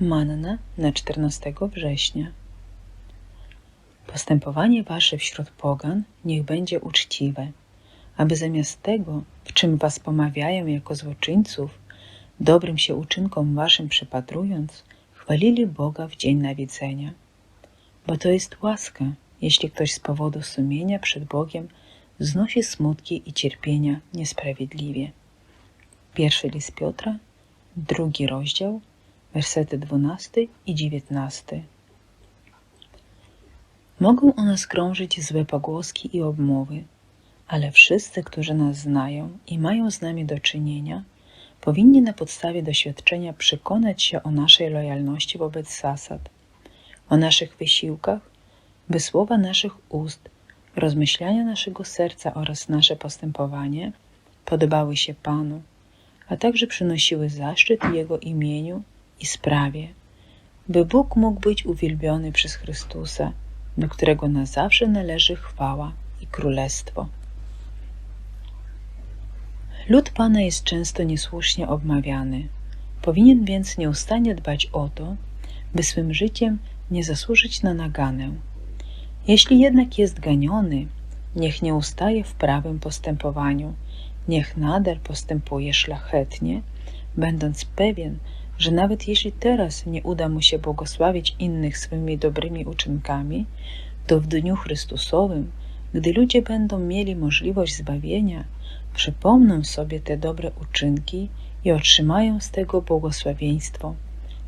Manna na 14 września. Postępowanie wasze wśród pogan niech będzie uczciwe, aby zamiast tego, w czym was pomawiają jako złoczyńców, dobrym się uczynkom waszym przypatrując, chwalili Boga w dzień nawiedzenia. Bo to jest łaska, jeśli ktoś z powodu sumienia przed Bogiem znosi smutki i cierpienia niesprawiedliwie. Pierwszy list Piotra, drugi rozdział, wersety 12 i 19. Mogą o nas krążyć złe pogłoski i obmowy, ale wszyscy, którzy nas znają i mają z nami do czynienia, powinni na podstawie doświadczenia przekonać się o naszej lojalności wobec zasad, o naszych wysiłkach, by słowa naszych ust, rozmyślania naszego serca oraz nasze postępowanie podobały się Panu, a także przynosiły zaszczyt Jego imieniu i sprawie, by Bóg mógł być uwielbiony przez Chrystusa, do którego na zawsze należy chwała i królestwo. Lud Pana jest często niesłusznie obmawiany. Powinien więc nieustannie dbać o to, by swym życiem nie zasłużyć na naganę. Jeśli jednak jest ganiony, niech nie ustaje w prawym postępowaniu, niech nadal postępuje szlachetnie, będąc pewien, że nawet jeśli teraz nie uda mu się błogosławić innych swymi dobrymi uczynkami, to w dniu Chrystusowym, gdy ludzie będą mieli możliwość zbawienia, przypomną sobie te dobre uczynki i otrzymają z tego błogosławieństwo,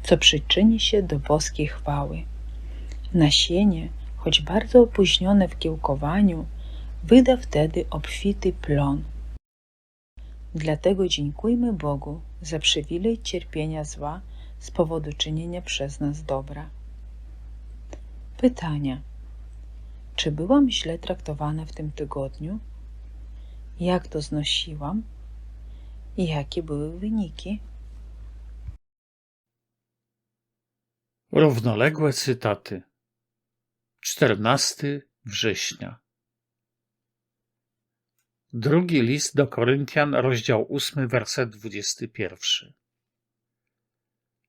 co przyczyni się do boskiej chwały. Nasienie, choć bardzo opóźnione w kiełkowaniu, wyda wtedy obfity plon. Dlatego dziękujmy Bogu za przywilej cierpienia zła z powodu czynienia przez nas dobra. Pytania. Czy byłam źle traktowana w tym tygodniu? Jak to znosiłam? I jakie były wyniki? Równoległe cytaty. 14 września. Drugi list do Koryntian, rozdział 8, werset 21.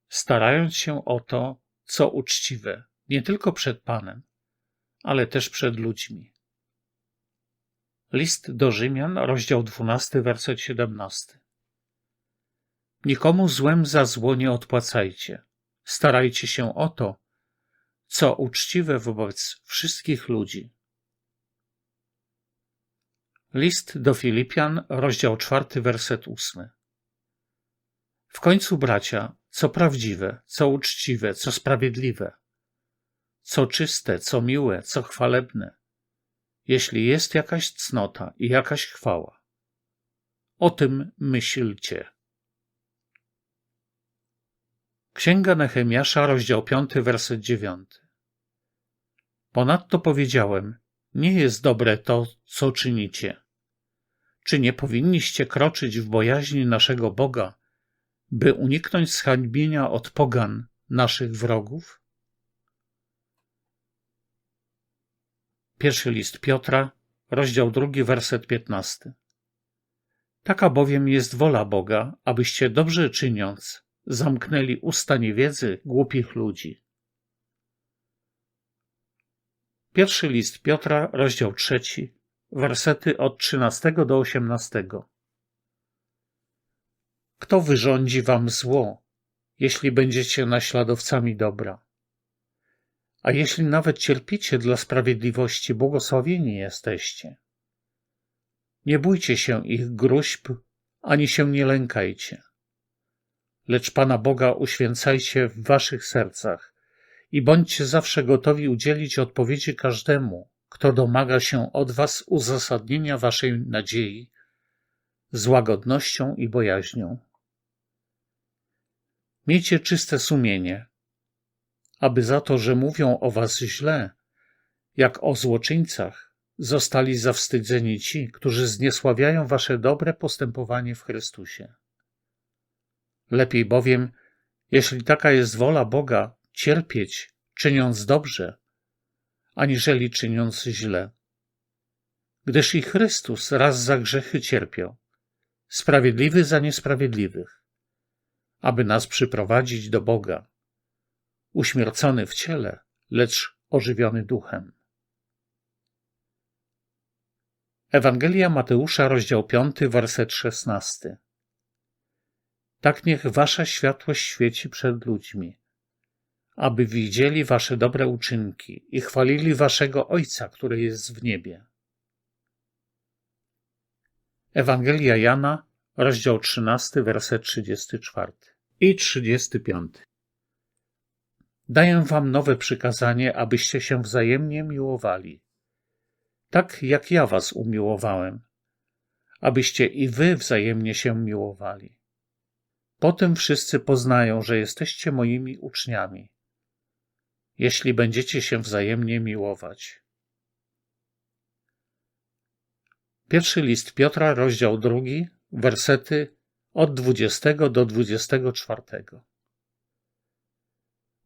Starając się o to, co uczciwe, nie tylko przed Panem, ale też przed ludźmi. List do Rzymian, rozdział 12, werset 17. Nikomu złem za zło nie odpłacajcie. Starajcie się o to, co uczciwe wobec wszystkich ludzi. List do Filipian, rozdział 4, werset 8. W końcu, bracia, co prawdziwe, co uczciwe, co sprawiedliwe, co czyste, co miłe, co chwalebne, jeśli jest jakaś cnota i jakaś chwała, o tym myślcie. Księga Nehemiasza, rozdział 5, werset 9. Ponadto powiedziałem, nie jest dobre to, co czynicie. Czy nie powinniście kroczyć w bojaźni naszego Boga, by uniknąć zhańbienia od pogan naszych wrogów? Pierwszy list Piotra, rozdział drugi, werset piętnasty. Taka bowiem jest wola Boga, abyście dobrze czyniąc zamknęli usta niewiedzy głupich ludzi. Pierwszy list Piotra, rozdział trzeci, wersety od trzynastego do osiemnastego. Kto wyrządzi wam zło, jeśli będziecie naśladowcami dobra? A jeśli nawet cierpicie dla sprawiedliwości, błogosławieni jesteście. Nie bójcie się ich gruźb, ani się nie lękajcie. Lecz Pana Boga uświęcajcie w waszych sercach i bądźcie zawsze gotowi udzielić odpowiedzi każdemu, kto domaga się od was uzasadnienia waszej nadziei z łagodnością i bojaźnią. Miejcie czyste sumienie, aby za to, że mówią o was źle, jak o złoczyńcach, zostali zawstydzeni ci, którzy zniesławiają wasze dobre postępowanie w Chrystusie. Lepiej bowiem, jeśli taka jest wola Boga, cierpieć, czyniąc dobrze, aniżeli czyniąc źle. Gdyż i Chrystus raz za grzechy cierpiał, sprawiedliwy za niesprawiedliwych, aby nas przyprowadzić do Boga, uśmiercony w ciele, lecz ożywiony duchem. Ewangelia Mateusza, rozdział 5, werset 16. Tak niech wasza światłość świeci przed ludźmi, aby widzieli wasze dobre uczynki i chwalili waszego Ojca, który jest w niebie. Ewangelia Jana, rozdział 13, werset 34 i 35. Daję wam nowe przykazanie, abyście się wzajemnie miłowali. Tak jak ja was umiłowałem, abyście i wy wzajemnie się miłowali. Potem wszyscy poznają, że jesteście moimi uczniami, jeśli będziecie się wzajemnie miłować. Pierwszy list Piotra, rozdział drugi, wersety od 20 do 24.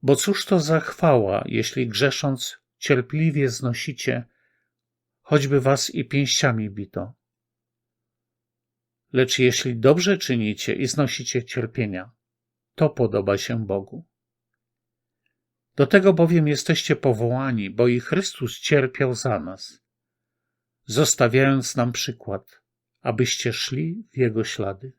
Bo cóż to za chwała, jeśli grzesząc cierpliwie znosicie, choćby was i pięściami bito. Lecz jeśli dobrze czynicie i znosicie cierpienia, to podoba się Bogu. Do tego bowiem jesteście powołani, bo i Chrystus cierpiał za nas, zostawiając nam przykład, abyście szli w Jego ślady,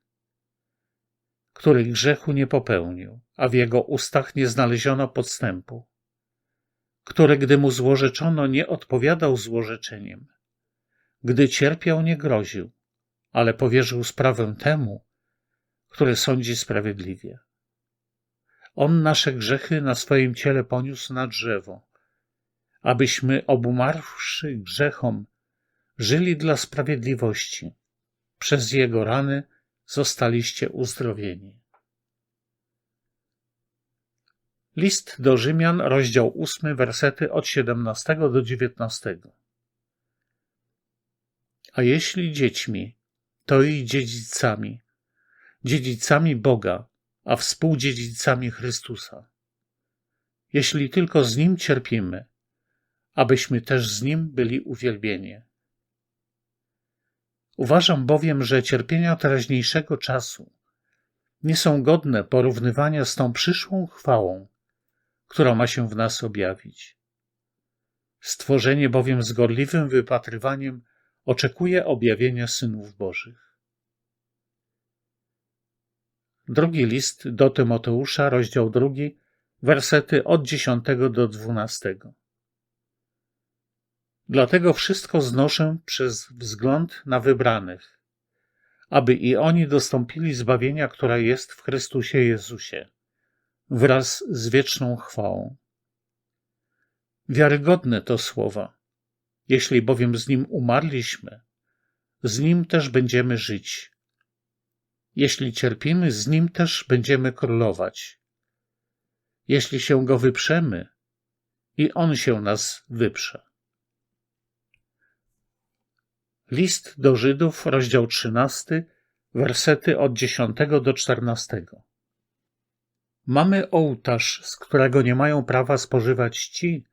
który grzechu nie popełnił, a w Jego ustach nie znaleziono podstępu, który, gdy mu złorzeczono, nie odpowiadał złorzeczeniem, gdy cierpiał, nie groził, ale powierzył sprawę temu, który sądzi sprawiedliwie. On nasze grzechy na swoim ciele poniósł na drzewo, abyśmy obumarwszy grzechom, żyli dla sprawiedliwości. Przez Jego rany zostaliście uzdrowieni. List do Rzymian, rozdział 8, wersety od 17 do 19. A jeśli dziećmi, to i dziedzicami, dziedzicami Boga, a współdziedzicami Chrystusa. Jeśli tylko z Nim cierpimy, abyśmy też z Nim byli uwielbieni. Uważam bowiem, że cierpienia teraźniejszego czasu nie są godne porównywania z tą przyszłą chwałą, która ma się w nas objawić. Stworzenie bowiem z gorliwym wypatrywaniem oczekuje objawienia synów Bożych. Drugi list do Tymoteusza, rozdział drugi, wersety od 10 do 12. Dlatego wszystko znoszę przez wzgląd na wybranych, aby i oni dostąpili zbawienia, która jest w Chrystusie Jezusie, wraz z wieczną chwałą. Wiarygodne to słowa. Jeśli bowiem z Nim umarliśmy, z Nim też będziemy żyć. Jeśli cierpimy, z Nim też będziemy królować. Jeśli się Go wyprzemy, i On się nas wyprze. List do Żydów, rozdział 13, wersety od 10 do 14. Mamy ołtarz, z którego nie mają prawa spożywać ci,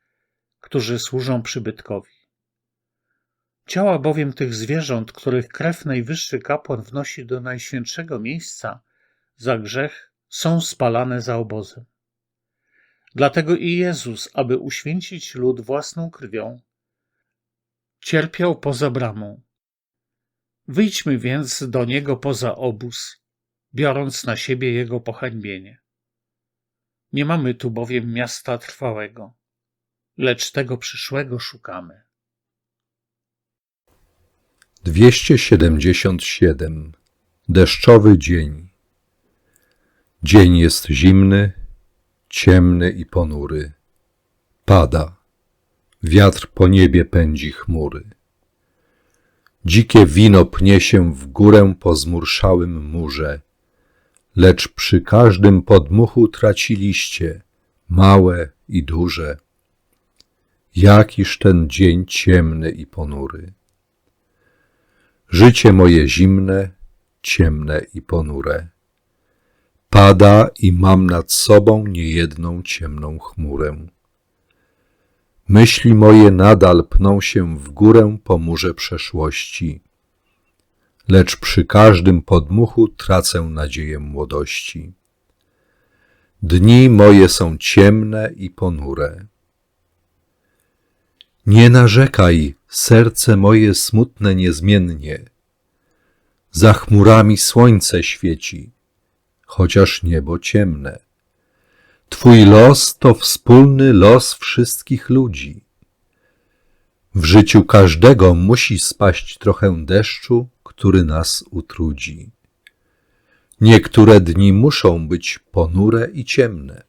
którzy służą przybytkowi. Ciała bowiem tych zwierząt, których krew najwyższy kapłan wnosi do najświętszego miejsca za grzech, są spalane za obozem. Dlatego i Jezus, aby uświęcić lud własną krwią, cierpiał poza bramą. Wyjdźmy więc do niego poza obóz, biorąc na siebie jego pohańbienie. Nie mamy tu bowiem miasta trwałego, lecz tego przyszłego szukamy. 277. Deszczowy dzień. Dzień jest zimny, ciemny i ponury. Pada. Wiatr po niebie pędzi chmury. Dzikie wino pnie się w górę po zmurszałym murze, lecz przy każdym podmuchu traci liście, małe i duże. Jakiż ten dzień ciemny i ponury. Życie moje zimne, ciemne i ponure. Pada i mam nad sobą niejedną ciemną chmurę. Myśli moje nadal pną się w górę po murze przeszłości, lecz przy każdym podmuchu tracę nadzieję młodości. Dni moje są ciemne i ponure. Nie narzekaj, serce moje smutne niezmiennie. Za chmurami słońce świeci, chociaż niebo ciemne. Twój los to wspólny los wszystkich ludzi. W życiu każdego musi spaść trochę deszczu, który nas utrudzi. Niektóre dni muszą być ponure i ciemne.